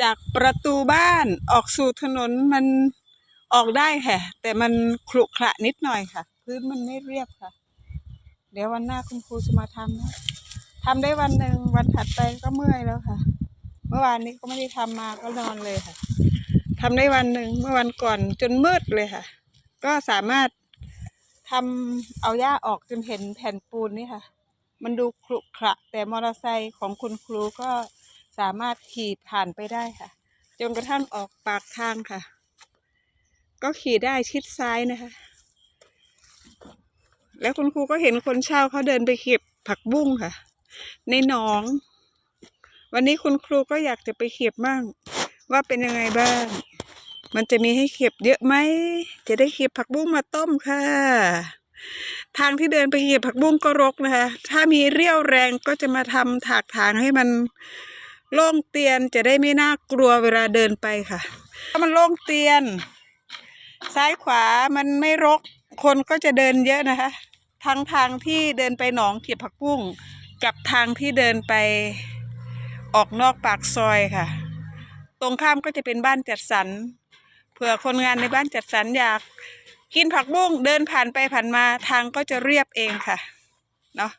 จากประตูบ้านออกสู่ถนนมันออกได้ค่ะ แต่มันขรุขระนิดหน่อยค่ะ พื้นมันไม่เรียบค่ะ เดี๋ยววันหน้าคุณครูจะมาทำนะทำได้วันหนึ่งวันถัดไปก็เมื่อยแล้วค่ะ เมื่อวานนี้ก็ไม่ได้ทำมาก็นอนเลยค่ะทำได้วันหนึ่งเมื่อวันก่อนจนมืดเลยค่ะ ก็สามารถทำเอาหญ้าออกจนเห็นแผ่นปูนนี่ค่ะ มันดูขรุขระแต่มอเตอร์ไซค์ของคุณครูก็ สามารถขี่ผ่านไปได้ค่ะ จนกระทั่งออกปากทางค่ะ ก็ขี่ได้ชิดซ้ายนะคะ แล้วคุณครูก็เห็นคนเช่าเขาเดินไปเก็บผักบุ้งค่ะ ในหนอง วันนี้คุณครูก็อยากจะไปเก็บบ้าง ว่าเป็นยังไงบ้าง มันจะมีให้เก็บเยอะไหม จะได้เก็บผักบุ้งมาต้มค่ะ ทางที่เดินไปเก็บผักบุ้งก็รกนะคะ ถ้ามีเรี่ยวแรงก็จะมาทำถากทางให้มัน โล่งเตียนจะได้ไม่น่ากลัวเวลาเดินไปค่ะ ถ้ามันโล่งเตียน ซ้ายขวามันไม่รก คนก็จะเดินเยอะนะคะ ทั้งทางที่เดินไปหนองเก็บผักบุ้งกับทางที่เดินไปออกนอกปากซอยค่ะ ตรงข้ามก็จะเป็นบ้านจัดสรรเผื่อคนงานในบ้านจัดสรรอยาก กินผักบุ้งเดินผ่านไปผ่านมาทางก็จะเรียบเองค่ะ เนาะ